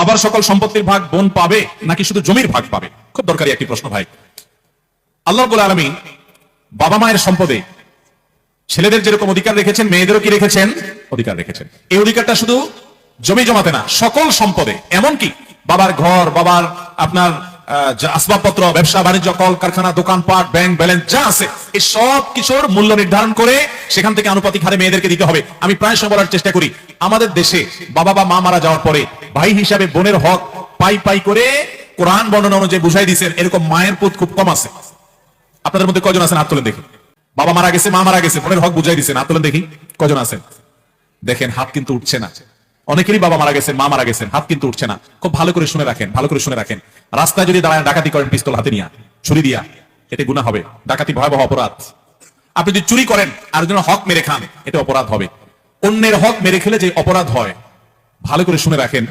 বাবার সকল সম্পত্তির ভাগ বোন পাবে নাকি শুধু জমির ভাগ পাবে? খুব দরকারি একটি প্রশ্ন ভাই। আল্লাহ আলমী বাবা মায়ের সম্পদে ছেলেদের যেরকম অধিকার রেখেছেন, মেয়েদেরও কি রেখেছেন? অধিকার রেখেছেন। এই অধিকারটা শুধু জমি জমাতে না, সকল সম্পদে। এমন কি বাবার ঘর, বাবার আপনার আসবাবপত্র, ব্যবসা, বাণিজ্য, কল, কারখানা দোকানপাট ব্যাংক, ব্যালেন্স, যা আছে, এই সব কিছুর মূল্য নির্ধারণ করে সেখান থেকে আনুপাতিক হারে মেয়েদেরকে দিতে হবে। আমি প্রায় সময় বলার চেষ্টা করি, আমাদের দেশে বাবা বা মা মারা যাওয়ার পরে ভাই হিসাবে বোনের হক পাই পাই করে কোরআন বর্ণনা অনুযায়ী বুঝাই দিয়েছেন এরকম মায়ের পুত খুব কম আছে। আপনাদের মধ্যে কজন আছেন? হাত দেখি। বাবা মারা গেছে, মা মারা গেছে, বোনের হক বুঝাই দিচ্ছেন হাত দেখি, কজন আছেন? দেখেন, হাত কিন্তু উঠছে না। অনেকেরই বাবা মারা গেছেন, মা মারা গেছেন, হাত কিন্তু উঠছে না। খুব ভালো করে শুনে রাখেন, ভালো করে শুনে রাখেন। রাস্তায় যদি দাঁড়ায়, ডাকাতি করেন, পিস্তল হাতে নিয়ে ছুরি দিয়া, এতে গুণা হবে। ডাকাতি ভয়াবহ অপরাধ। আপনি যদি চুরি করেন, আর জন্য হক মেরে খান, এতে অপরাধ হবে। অন্যের হক মেরে খেলে যে অপরাধ হয়, ভালো করে শুনে রাখেন।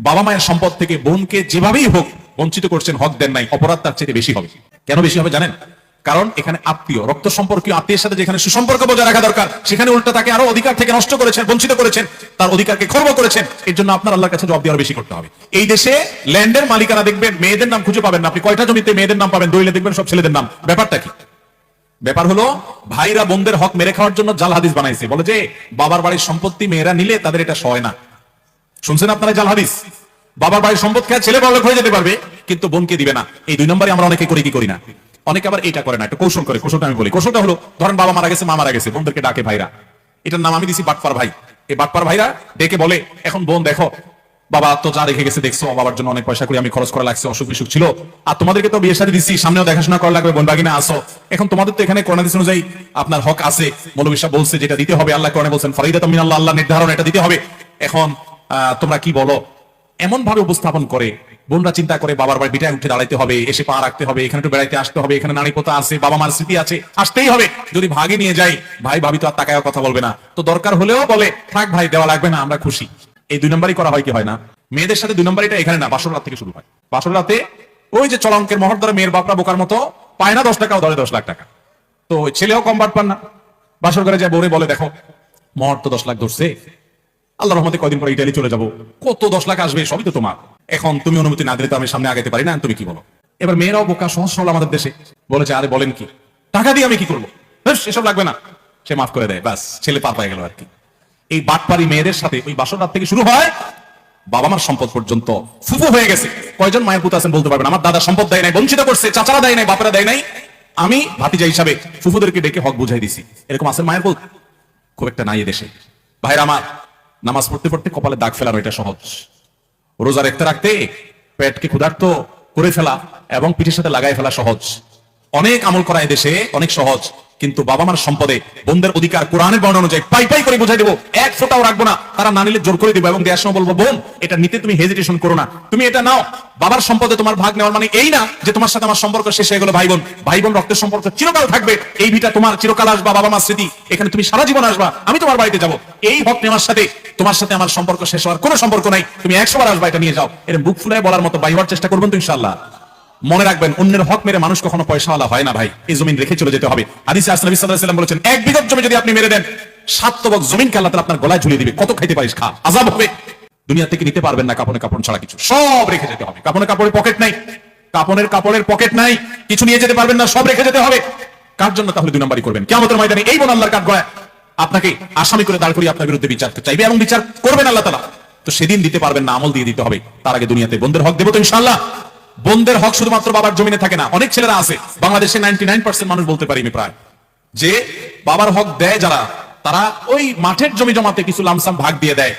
বাবা মায়ের সম্পদ থেকে বোনকে যেভাবেই হোক বঞ্চিত করছেন, হক দেন নাই, অপরাধ তার চেয়ে বেশি হবে। কেন বেশি হবে জানেন? কারণ এখানে আত্মীয়, রক্ত সম্পর্কীয় আত্মীয়ের সাথে যেখানে সুসম্পর্ক বজায় রাখা দরকার, সেখানে উল্টা তাকে আরও অধিকার থেকে নষ্ট করেছেন, বঞ্চিত করেছেন, তার অধিকারকে খর্ব করেছেন, এর জন্য আপনার আল্লাহর কাছে জবাব দেওয়ার বেশি করতে হবে। এই দেশে ল্যান্ডের মালিকানা দেখবেন, মেয়েদের নাম খুঁজে পাবেন না, আপনি কয়টা জমিতে মেয়েদের নাম পাবেন, দলিলে দেখবেন সব ছেলেদের নাম। ব্যাপারটা কি? ব্যাপার হলো, ভাইরা বোনদের হক মেরে খাওয়ার জন্য জাল হাদিস বানাইছে। বলে যে, বাবার বাড়ির সম্পত্তি মেয়েরা নিলে তাদের এটা সয় না। শুনছেন আপনারা জাল হাদিস? বাবার বাড়ির সম্পদ খেয়ে ছেলে বড় হয়ে যেতে পারবে, কিন্তু বোনকে দিবে না। এই দুই নম্বরে আমরা অনেকে করি, কি করি না? অনেকে আবার এটা করে না, একটা কৌশল করে, কৌশলটা আমি বলি। কৌশলটা হলো, ধরেন বাবা মারা গেছে, মা মারা গেছে, বোনদেরকে ডাকে ভাইরা। এটার নাম আমি দিছি বাটপার ভাই। এই বাটপার ভাইরা ডেকে বলে, এখন বোন, দেখো, বাবা তো যা রেখে গেছে, দেখছ বাবার জন্য অনেক পয়সা করে, আমি খরচ করা লাগছে, অসুখ বিসুখ ছিল। আর তোমাদেরকে তো বিয়ে শাদী দিচ্ছি, সামনেও দেখাশোনা করা লাগবে বোন বাগিনা আসো। এখন তোমাদের তো এখানে করোনা অনুযায়ী আপনার হক আছে। মৌলবী সাহেব বলছে, যেটা দিতে হবে আল্লাহ করোনা বলছেন, ফরিদা তামিন আল্লাহ আল্লাহ নির্ধারণ এটা দিতে হবে। এখন তোমরা কি বলো? এমন ভাবে উপস্থাপন করে বোনরা চিন্তা করে বাবার বাড়ি বিটায় উঠে দাঁড়াইতে হবে, এসে পা রাখতে হবে, এখানে একটু বেড়াইতে আসতে হবে, এখানে নারী পোতা আছে, বাবা মার স্মৃতি আছে, আসতেই হবে। যদি ভাগে নিয়ে যাই, ভাই ভাবি তো আর তাকায় কথা বলবে না। তো দরকার হলেও বলে, থাক ভাই, দেওয়া লাগবে না, আমরা খুশি। এই দুই নম্বরই করা হয় কি হয় না? মেয়েদের সাথে দুই নম্বর এটা এখানে না, বাসর রাত থেকে শুরু হয়। বাসর রাতে ওই যে চলঙ্কের মহর ধরে মেয়ের বাপরা বোকার মতো পায় না দশ টাকা ধরে দশ লাখ টাকা। তো ছেলেও কম বাট পান না। বাসর ঘরে যায় বোরে বলে, দেখো, মহর তো দশ লাখ ধরছে। আল্লাহ রহমতে কদিন পরে ইটালি চলে যাব। কত দশ লাখ আসবে, সবই তো তোমার। এখন তুমি অনুমতি না দিলে তো আমি সামনে আগাতে পারি না, তুমি কি বলো? এবার মেয়েরাও বোকা সহজ সরল আমাদের দেশে। বলেছে, আরে বলেন কি? টাকা দিয়ে আমি কি করব? এসব লাগবে না। সে মাফ করে দেয়, ব্যাস, ছেলে পার পায়ে গেল আর কি। এই বাটপারি মেয়েদের সাথে ওই বাসর থেকে শুরু হয়, বাবা মার সম্পদ পর্যন্ত ফুফু হয়ে গেছে। কয়জন মায়ের পুত আছেন বলতে পারবেন, আমার দাদা সম্পদ দেয় নাই, বঞ্চিত করছে, চাচারা দেয় নাই, বাপেরা দেয় নাই। আমি ভাতিজা হিসাবে ফুফুদেরকে ডেকে হক বুঝাই দিছি। এরকম আছেন মায়ের পুত? খুব একটা নাই এ দেশে। ভাইরা আমার, নামাজ পড়তে পড়তে কপালে দাগ ফেলানো এটা সহজ। রোজা রেখতে রাখতে পেটকে ক্ষুধার্ত করে ফেলা এবং পিঠের সাথে লাগাই ফেলা সহজ। অনেক আমল করা দেশে অনেক সহজ। কিন্তু বাবা মার সম্পদে বোনদের অধিকার কোরআনের বর্ণনা অনুযায়ী পাই পাই করে বুঝাই দেবো। এক ফোটাও রাখব না। তারা না নিলে জোর করে দিবো এবং দেওয়ার সময় বলব, বোন, এটা নিতে তুমি হেজিটেশন করো না। তুমি এটা নাও। বাবার সম্পদে তোমার ভাগ নেওয়ার মানে এই না যে তোমার সাথে আমার সম্পর্ক শেষ হয়ে গেলো ভাই বোন ভাই বোন রক্তের সম্পর্ক চিরকাল থাকবে। এই ভিটা তোমার চিরকাল আসবা বাবা মার স্মৃতি। এখানে তুমি সারা জীবন আসবা। আমি তোমার বাড়িতে যাব। এই হক নেওয়ার সাথে তোমার সাথে আমার সম্পর্ক শেষ হওয়ার কোনো সম্পর্ক নাই। তুমি একশো বার আসবা, এটা নিয়ে যাও। এর বুক ফুলে বলার মতো বাইবার চেষ্টা করবেন তো ইনশাল্লাহ মনে রাখবেন, অন্যের হক মেরে মানুষ কখনো পয়সাওয়ালা হয় না ভাই। এই জমিন রেখে চলে যেতে হবে। হাদিসে আসলাম সাল্লাম বলেছেন, এক বিঘত জমি যদি আপনি মেরে দেন সাত তবক আল্লাহ তাআলা আপনার গলায় ঝুলিয়ে দিবে। কত খাইতে পারিস খা, আজাব হবে। দুনিয়া থেকে নিতে পারবেন না কাপড়ে কাপড় ছাড়া কিছু। সব রেখে যেতে হবে। কাপড়ে কাপড়ে পকেট নাই। কাপড়ের কাপড়ের পকেট নাই। কিছু নিয়ে যেতে পারবেন না, সব রেখে যেতে হবে। কার জন্য তাহলে দুই নম্বরই করবেন? কেমন ময়দানে এই বোন আল্লাহর কাঠ গড়ায় আপনাকে আসামি করে দাঁড় করিয়ে আপনার বিরুদ্ধে বিচার চাইবে এবং বিচার করবেন আল্লাহ তালা তো সেদিন দিতে পারবেন না, আমল দিয়ে দিতে হবে। তার আগে দুনিয়াতে বন্ধের হক দেবো তো ইনশাল্লাহ বন্ধের হক শুধুমাত্র বাবার জমিনে থাকে না। অনেক ছেলেরা আছে, বাংলাদেশে নাইনটি মানুষ বলতে পারি আমি প্রায়। যে বাবার হক দেয় যারা, তারা ওই মাঠের জমি জমাতে কিছু লামসাম ভাগ দিয়ে দেয়।